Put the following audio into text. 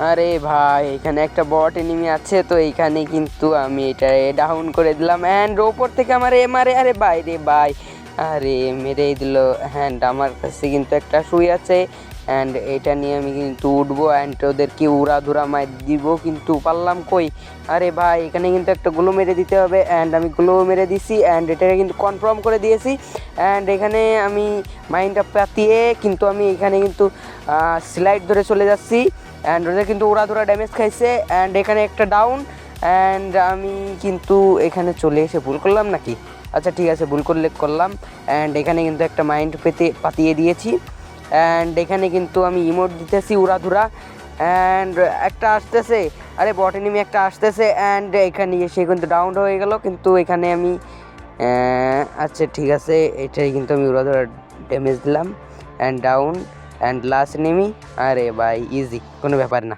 আরে ভাই, এখানে একটা বট এনিমি আছে, তো এইখানে কিন্তু আমি এটা ডাউন করে দিলাম। অ্যান্ড ওপর থেকে আমার এম আরে আরে ভাই রে ভাই, আরে মেরেই দিল। হ্যান্ড আমার কাছে কিন্তু একটা শুই আছে। অ্যান্ড এটা নিয়ে আমি কিন্তু উঠবো অ্যান্ড ওদেরকে উড়া ধুরা মার দিব, কিন্তু পারলাম কই? আরে ভাই, এখানে কিন্তু একটা গুলো মেরে দিতে হবে। অ্যান্ড আমি গুলো মেরে দিছি অ্যান্ড এটাকে কিন্তু কনফার্ম করে দিয়েছি। অ্যান্ড এখানে আমি মাইন্ডটা পাতিয়ে কিন্তু আমি এখানে কিন্তু স্লাইড ধরে চলে যাচ্ছি। অ্যান্ড ওদের কিন্তু উড়া ধুরা ড্যামেজ খাইছে অ্যান্ড এখানে একটা ডাউন অ্যান্ড আমি কিন্তু এখানে চলে এসে ভুল করলাম নাকি? আচ্ছা ঠিক আছে, ভুল করলে করলাম। অ্যান্ড এখানে কিন্তু একটা মাইন্ড পেতে, পাতিয়ে দিয়েছি। অ্যান্ড এখানে কিন্তু আমি ইমোট দিতেছি উড়াধুরা। অ্যান্ড একটা আসতেছে। আরে বট এনিমি একটা আসতেছে। অ্যান্ড এখানে এসে কিন্তু ডাউন হয়ে গেল। কিন্তু এখানে আমি আচ্ছা ঠিক আছে। এটাই কিন্তু আমি উড়াধুরা ড্যামেজ দিলাম। অ্যান্ড ডাউন অ্যান্ড লাস্ট নেমি আরে ভাই ইজি কোনো ব্যাপার না।